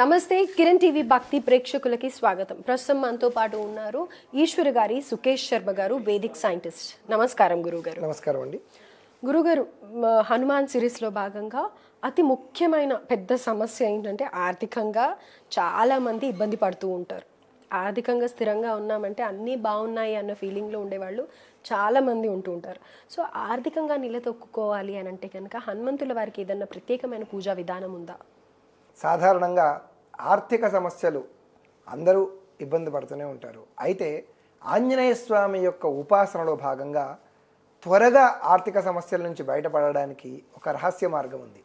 నమస్తే కిరణ్ టీవీ భక్తి ప్రేక్షకులకి స్వాగతం. ప్రస్తుతం మనతో పాటు ఉన్నారు ఈశ్వర్ గారి సుకేష్ శర్మ గారు వేదిక్ సైంటిస్ట్. నమస్కారం గురువు గారు నమస్కారం అండి. గురుగారు హనుమాన్ సిరీస్లో భాగంగా అతి ముఖ్యమైన పెద్ద సమస్య ఏంటంటే ఆర్థికంగా చాలా మంది ఇబ్బంది పడుతూ ఉంటారు. ఆర్థికంగా స్థిరంగా ఉన్నామంటే అన్నీ బాగున్నాయి అన్న ఫీలింగ్లో ఉండేవాళ్ళు చాలా మంది ఉంటూ ఉంటారు. సో ఆర్థికంగా నిలదొక్కుకోవాలి అని అంటే కనుక హనుమంతుల వారికి ఏదన్నా ప్రత్యేకమైన పూజా విధానం ఉందా? సాధారణంగా ఆర్థిక సమస్యలు అందరూ ఇబ్బంది పడుతూనే ఉంటారు. అయితే ఆంజనేయ స్వామి యొక్క ఉపాసనలో భాగంగా త్వరగా ఆర్థిక సమస్యల నుంచి బయటపడడానికి ఒక రహస్య మార్గం ఉంది.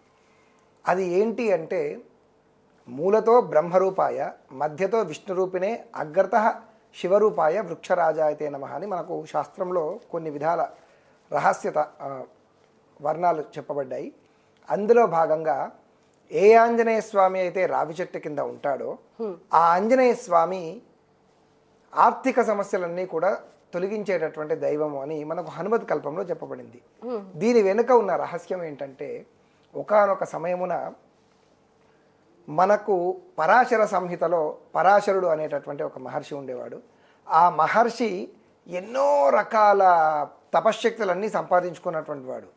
అది ఏంటి అంటే మూలతో బ్రహ్మరూపాయ మధ్యతో విష్ణురూపిణే అగ్రత శివరూపాయ వృక్షరాజాయతే నమ అని మనకు శాస్త్రంలో కొన్ని విధాల రహస్యత వర్ణాలు చెప్పబడ్డాయి. అందులో భాగంగా ఏ ఆంజనేయ స్వామి అయితే రావి చెట్టు కింద ఉంటాడో ఆ ఆంజనేయ స్వామి ఆర్థిక సమస్యలన్నీ కూడా తొలగించేటటువంటి దైవము అని మనకు హనుమత్ కల్పంలో చెప్పబడింది. దీని వెనుక ఉన్న రహస్యం ఏంటంటే ఒకానొక సమయమున మనకు పరాశర సంహితలో పరాశరుడు అనేటటువంటి ఒక మహర్షి ఉండేవాడు. ఆ మహర్షి ఎన్నో రకాల తపశ్శక్తులన్నీ సంపాదించుకున్నటువంటి వాడు.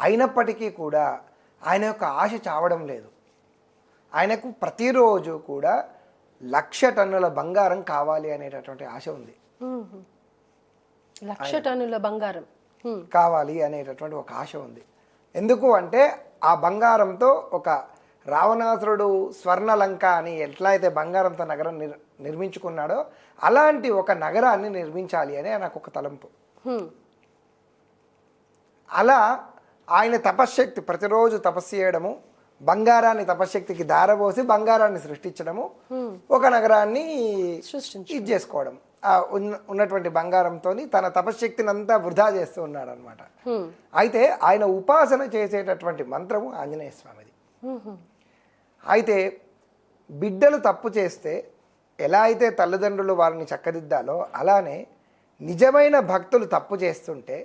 అయినప్పటికీ కూడా ఆయన యొక్క ఆశ చావడం లేదు. ఆయనకు ప్రతిరోజు కూడా లక్ష టన్నుల బంగారం కావాలి అనేటటువంటి ఆశ ఉంది. లక్ష టన్నుల బంగారం. కావాలి అనేటటువంటి ఒక ఆశ ఉంది. ఎందుకు అంటే ఆ బంగారంతో ఒక రావణాసురుడు స్వర్ణలంక అని ఎట్లా అయితే బంగారంతో నగరం నిర్ నిర్మించుకున్నాడో అలాంటి ఒక నగరాన్ని నిర్మించాలి అని నాకు ఒక తలంపు. అలా ఆయన తపశ్శక్తి ప్రతిరోజు తపస్సు చేయడము బంగారాన్ని తపశ్శక్తికి దారబోసి బంగారాన్ని సృష్టించడము ఒక నగరాన్ని సృష్టించు. ఇది చేసుకోవడం ఉన్నటువంటి బంగారంతో తన తపశ్శక్తిని అంతా వృధా చేస్తూ ఉన్నాడు అనమాట. అయితే ఆయన ఉపాసన చేసేటటువంటి మంత్రము ఆంజనేయ స్వామిది. అయితే బిడ్డలు తప్పు చేస్తే ఎలా అయితే తల్లిదండ్రులు వారిని చక్కదిద్దాలో అలానే నిజమైన భక్తులు తప్పు చేస్తుంటే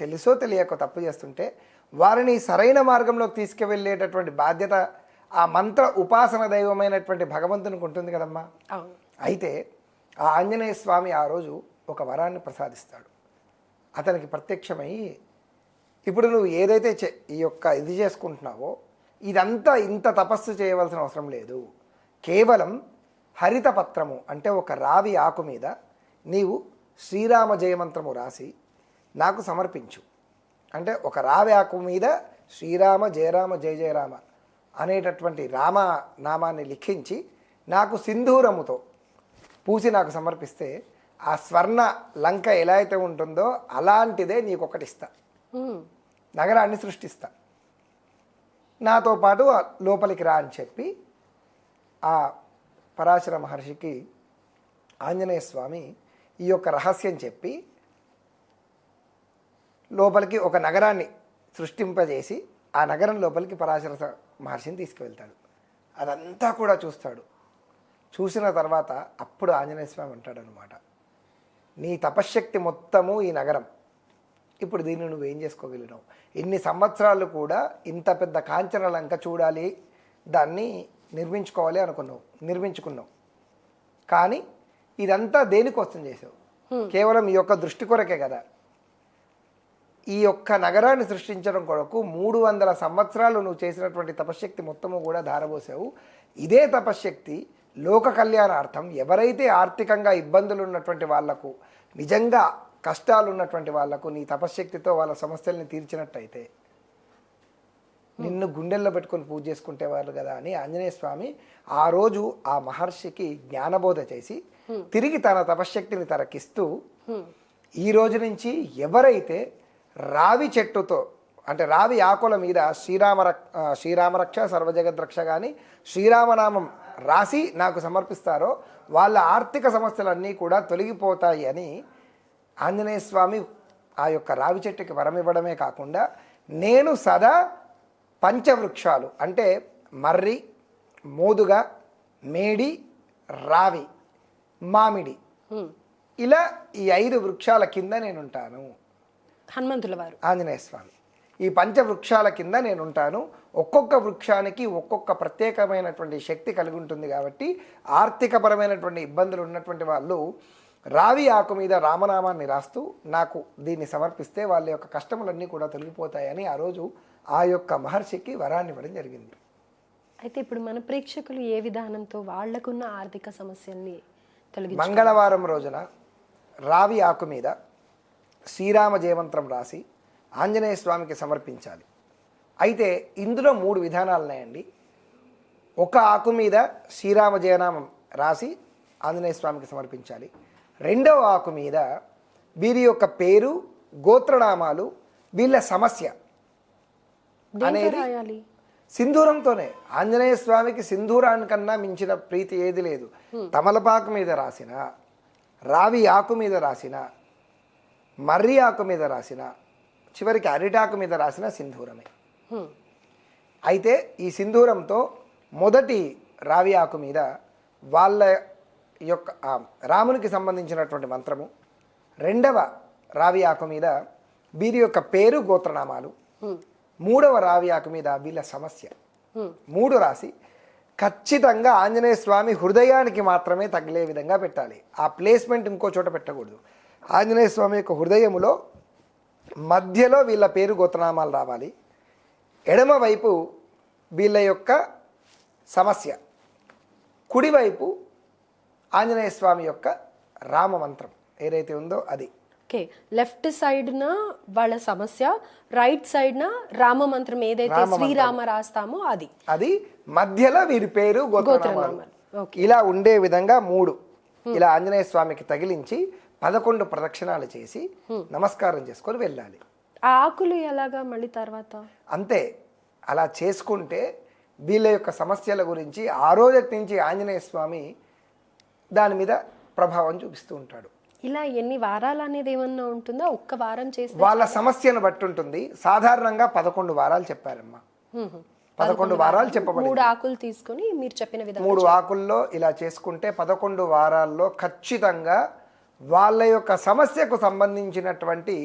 తెలుసో తెలియక తప్పు చేస్తుంటే వారిని సరైన మార్గంలోకి తీసుకువెళ్ళేటటువంటి బాధ్యత ఆ మంత్ర ఉపాసన దైవమైనటువంటి భగవంతునికి ఉంటుంది కదమ్మా. అయితే ఆ ఆంజనేయ స్వామి ఆ రోజు ఒక వరాన్ని ప్రసాదిస్తాడు. అతనికి ప్రత్యక్షమై ఇప్పుడు నువ్వు ఏదైతే చే- ఈ యొక్క ఇది చేసుకుంటున్నావో ఇదంతా ఇంత తపస్సు చేయవలసిన అవసరం లేదు. కేవలం హరిత పత్రము అంటే ఒక రావి ఆకు మీద నీవు శ్రీరామ జయమంత్రము రాసి నాకు సమర్పించు. అంటే ఒక రావి ఆకు మీద శ్రీరామ జయరామ జయ జయరామ అనేటటువంటి రామ నామాన్ని లిఖించి నాకు సింధూరముతో పూసి నాకు సమర్పిస్తే ఆ స్వర్ణ లంక ఎలా అయితే ఉంటుందో అలాంటిదే నీకు ఒకటి ఇస్తా. నగరాన్ని సృష్టిస్తా నాతో పాటు లోపలికి రా అని చెప్పి ఆ పరాశర మహర్షికి ఆంజనేయ స్వామి ఈ యొక్క రహస్యం చెప్పి లోపలికి ఒక నగరాన్ని సృష్టింపజేసి ఆ నగరం లోపలికి పరాశర మహర్షిని తీసుకువెళ్తాడు. అదంతా కూడా చూస్తాడు. చూసిన తర్వాత అప్పుడు ఆంజనేయ స్వామి అంటాడనమాట నీ తపశ్శక్తి మొత్తము ఈ నగరం. ఇప్పుడు దీన్ని నువ్వు ఏం చేసుకోగలిగినావు? ఇన్ని సంవత్సరాలు కూడా ఇంత పెద్ద కాంచన లంక చూడాలి దాన్ని నిర్మించుకోవాలి అనుకున్నావు నిర్మించుకున్నావు. కానీ ఇదంతా దేనికోసం చేసావు? కేవలం ఈ యొక్క దృష్టి కొరకే కదా. ఈ యొక్క నగరాన్ని సృష్టించడం కొరకు మూడు వందల సంవత్సరాలు నువ్వు చేసినటువంటి తపశ్శక్తి మొత్తము కూడా ధారపోసావు ఇదే తపశ్శక్తి లోక కళ్యాణార్థం. ఎవరైతే ఆర్థికంగా ఇబ్బందులు ఉన్నటువంటి వాళ్ళకు నిజంగా కష్టాలు ఉన్నటువంటి వాళ్ళకు నీ తపశ్శక్తితో వాళ్ళ సమస్యల్ని తీర్చినట్టయితే నిన్ను గుండెల్లో పెట్టుకొని పూజ చేసుకుంటే వాళ్ళు కదా అని ఆంజనేయ స్వామి ఆ రోజు ఆ మహర్షికి జ్ఞానబోధ చేసి తిరిగి తన తపశ్శక్తిని తనకిస్తూ ఈ రోజు నుంచి ఎవరైతే రావి చెట్టుతో అంటే రావి ఆకుల మీద శ్రీరామ శ్రీరామరక్ష సర్వజగద్రక్ష కానీ శ్రీరామనామం రాసి నాకు సమర్పిస్తారో వాళ్ళ ఆర్థిక సమస్యలన్నీ కూడా తొలగిపోతాయి అని ఆంజనేయ స్వామి ఆ యొక్క రావి చెట్టుకి వరం ఇవ్వడమే కాకుండా నేను సదా పంచవృక్షాలు అంటే మర్రి మోదుగ మేడి రావి మామిడి. ఇలా ఈ ఐదు వృక్షాల కింద నేను ఉంటాను హనుమంతుల వారు. ఆంజనేయ స్వామి. ఈ పంచవృక్షాల కింద నేను ఉంటాను ఒక్కొక్క వృక్షానికి ఒక్కొక్క ప్రత్యేకమైనటువంటి శక్తి కలిగి ఉంటుంది కాబట్టి ఆర్థికపరమైనటువంటి ఇబ్బందులు ఉన్నటువంటి వాళ్ళు రావి ఆకు మీద రామనామాన్ని రాస్తూ నాకు దీన్ని సమర్పిస్తే వాళ్ళ యొక్క కష్టములన్నీ కూడా తొలగిపోతాయని ఆ రోజు ఆ యొక్క మహర్షికి వరాన్ని ఇవ్వడం జరిగింది. అయితే ఇప్పుడు మన ప్రేక్షకులు ఏ విధానంతో వాళ్ళకున్న ఆర్థిక సమస్యల్ని తొలగి మంగళవారం రోజున రావి ఆకు మీద శ్రీరామ జయమంత్రం రాసి ఆంజనేయ స్వామికి సమర్పించాలి. అయితే ఇందులో మూడు విధానాలు ఉన్నాయండి. ఒక ఆకు మీద శ్రీరామ జయనామం రాసి ఆంజనేయ స్వామికి సమర్పించాలి. రెండవ ఆకు మీద వీరి యొక్క పేరు గోత్రనామాలు వీళ్ళ సమస్య అనేది రాయాలి? సింధూరంతోనే. ఆంజనేయ స్వామికి సింధూరానికన్నా మించిన ప్రీతి ఏది లేదు. తమలపాకు మీద రాసిన రావి ఆకు మీద రాసిన మర్రి ఆకు మీద రాసిన చివరికి అరిటాకు మీద రాసిన సింధూరమే. అయితే ఈ సింధూరంతో మొదటి రావి ఆకు మీద వాళ్ళ యొక్క రామునికి సంబంధించినటువంటి మంత్రము రెండవ రావి ఆకు మీద వీరి యొక్క పేరు గోత్రనామాలు. మూడవ రావి ఆకు మీద వీళ్ళ సమస్య. మూడు రాసి ఖచ్చితంగా ఆంజనేయ స్వామి హృదయానికి మాత్రమే తగిలే విధంగా పెట్టాలి ఆ ప్లేస్మెంట్ ఇంకో చోట పెట్టకూడదు ఆంజనేయ స్వామి యొక్క హృదయములో మధ్యలో వీళ్ళ పేరు గోత్రనామాలు రావాలి. ఎడమ వైపు వీళ్ళ యొక్క సమస్య. కుడివైపు ఆంజనేయ స్వామి యొక్క రామ మంత్రం ఏదైతే ఉందో అది. ఓకే. లెఫ్ట్ సైడ్ న వాళ్ళ సమస్య రైట్ సైడ్ న రామ మంత్రం ఏదైతే శ్రీరామ రాస్తామో అది. అది మధ్యలో వీరి పేరు గోత్రనామాలు. ఇలా ఉండే విధంగా మూడు. ఇలా ఆంజనేయ స్వామికి తగిలించి పదకొండు ప్రదక్షిణాలు చేసి నమస్కారం చేసుకొని వెళ్ళాలి. ఆ ఆకులు ఎలాగా మళ్ళీ తర్వాత? అంతే. అలా చేసుకుంటే వీళ్ళ యొక్క సమస్యల గురించి ఆ రోజటి నుంచి ఆంజనేయ స్వామి దాని మీద ప్రభావం చూపిస్తూ ఉంటాడు. ఇలా ఎన్ని వారాలు అనేది ఏమన్నా ఉంటుందా? ఒక్క వారం చేస్తే వాళ్ళ సమస్యను బట్టి ఉంటుంది. సాధారణంగా పదకొండు వారాలు చెప్పారమ్మా. పదకొండు వారాలు చెప్పబడి మూడు ఆకులు తీసుకొని మీరు చెప్పిన విధంగా మూడు ఆకుల్లో ఇలా చేసుకుంటే పదకొండు వారాల్లో ఖచ్చితంగా వాళ్ళ యొక్క సమస్యకు సంబంధించినటువంటి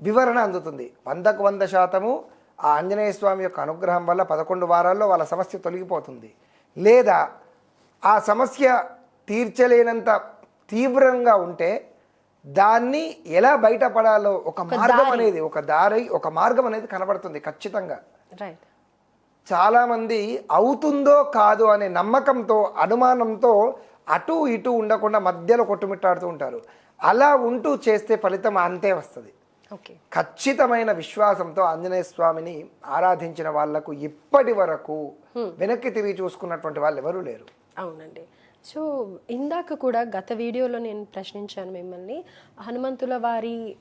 వివరణ అందుతుంది. వందకు వంద శాతము ఆ ఆంజనేయ స్వామి యొక్క అనుగ్రహం వల్ల పదకొండు వారాల్లో వాళ్ళ సమస్య తొలగిపోతుంది. లేదా ఆ సమస్య తీర్చలేనంత తీవ్రంగా ఉంటే దాన్ని ఎలా బయటపడాలో ఒక మార్గం అనేది ఒక దారి ఒక మార్గం అనేది కనబడుతుంది ఖచ్చితంగా. చాలామంది అవుతుందో కాదు అనే నమ్మకంతో అనుమానంతో అటు ఇటు ఉండకుండా మధ్యలో కొట్టుమిట్టాడుతూ ఉంటారు. అలా ఉంటూ చేస్తే ఫలితం అంతే వస్తుంది. ఓకే. ఖచ్చితమైన విశ్వాసంతో ఆంజనేయ స్వామిని ఆరాధించిన వాళ్ళకు ఇప్పటి వరకు వెనక్కి తిరిగి చూసుకున్నటువంటి వాళ్ళు ఎవరూ లేరు. అవునండి. సో ఇందాక కూడా గత వీడియోలో నేను ప్రశ్నించాను మిమ్మల్ని హనుమంతుల వారి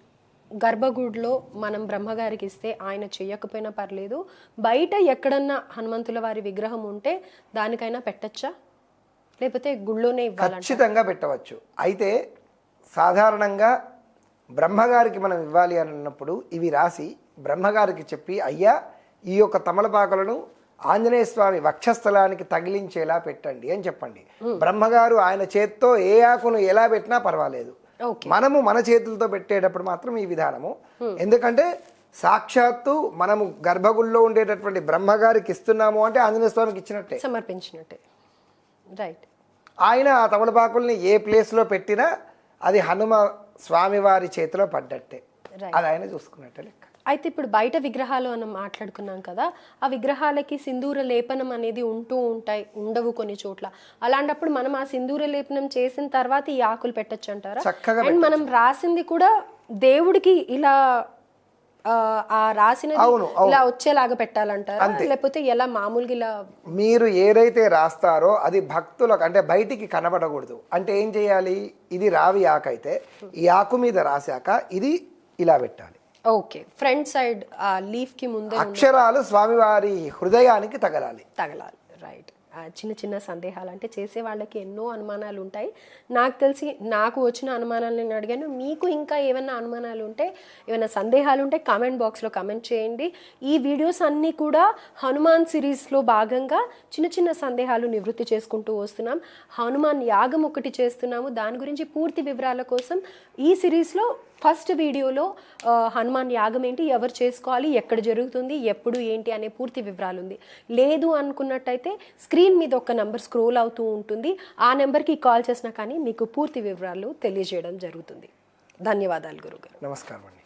గర్భగుడిలో మనం బ్రహ్మగారికి ఇస్తే ఆయన చేయకపోయినా పర్లేదు బయట ఎక్కడన్నా హనుమంతుల వారి విగ్రహం ఉంటే దానికైనా పెట్టచ్చా? లేకపోతే గుళ్ళోనే ఖచ్చితంగా పెట్టవచ్చు. అయితే సాధారణంగా బ్రహ్మగారికి మనం ఇవ్వాలి అని అన్నప్పుడు ఇవి రాసి బ్రహ్మగారికి చెప్పి అయ్యా ఈ యొక్క తమలపాకులను ఆంజనేయ స్వామి వక్షస్థలానికి తగిలించేలా పెట్టండి అని చెప్పండి. బ్రహ్మగారు ఆయన చేత్తో ఏ ఆకును ఎలా పెట్టినా పర్వాలేదు. మనము మన చేతులతో పెట్టేటప్పుడు మాత్రం ఈ విధానము. ఎందుకంటే సాక్షాత్తు మనము గర్భగుడిలో ఉండేటటువంటి బ్రహ్మగారికి ఇస్తున్నాము అంటే ఆంజనేయ స్వామికి ఇచ్చినట్టే. సమర్పించినట్టే. రైట్. ఆయన ఆ తమలపాకుల్ని ఏ ప్లేస్లో పెట్టినా అది హనుమ స్వామివారి చేతిలో పడ్డట్టే. అది ఆయన చూసుకున్నట్టే లెక్క. అయితే ఇప్పుడు బయట విగ్రహాలు మనం మాట్లాడుకున్నాం కదా ఆ విగ్రహాలకి సింధూర లేపనం అనేది ఉంటూ ఉంటాయి ఉండవు కొన్ని చోట్ల. అలాంటప్పుడు మనం ఆ సింధూర లేపనం చేసిన తర్వాత ఈ ఆకులు పెట్టచ్చు అంటారా? చక్కగా అండ్ మనం రాసింది కూడా దేవుడికి ఇలా ఆ, అవును, ఇలా వచ్చేలాగా పెట్టాలంటారా? లేకపోతే ఎలా మామూలుగా ఇలా మీరు ఏదైతే రాస్తారో అది భక్తులకు అంటే బయటికి కనబడకూడదు. అంటే ఏం చేయాలి? ఇది రావి ఆకు అయితే ఈ ఆకు మీద రాశాక ఇది ఇలా పెట్టాలి. ఓకే. ఫ్రంట్ సైడ్ ఆ లీఫ్కి ముందే అక్షరాలు స్వామివారి హృదయానికి తగలాలి. తగలాలి. రైట్. చిన్న చిన్న సందేహాలు. అంటే చేసే వాళ్ళకి ఎన్నో అనుమానాలు ఉంటాయి. నాకు తెలిసి నాకు వచ్చిన అనుమానాలు నేను అడిగాను. మీకు ఇంకా ఏమైనా అనుమానాలు ఉంటే ఏమైనా సందేహాలు ఉంటే కామెంట్ బాక్స్లో కామెంట్ చేయండి. ఈ వీడియోస్ అన్నీ కూడా హనుమాన్ సిరీస్లో భాగంగా చిన్న చిన్న సందేహాలు నివృత్తి చేసుకుంటూ వస్తున్నాం. హనుమాన్ యాగం ఒకటి చేస్తున్నాము. దాని గురించి పూర్తి వివరాల కోసం ఈ సిరీస్లో ఫస్ట్ వీడియోలో హనుమాన్ యాగం ఏంటి ఎవరు చేసుకోవాలి ఎక్కడ జరుగుతుంది ఎప్పుడు ఏంటి అనే పూర్తి వివరాలు ఉంది లేదు అనుకున్నట్టయితే స్క్రీన్ స్క్రీన్ మీద ఒక నెంబర్ స్క్రోల్ అవుతూ ఉంటుంది. ఆ నెంబర్కి కాల్ చేసినా కానీ మీకు పూర్తి వివరాలు తెలియజేయడం జరుగుతుంది. ధన్యవాదాలు గురుగారు. నమస్కారం అండి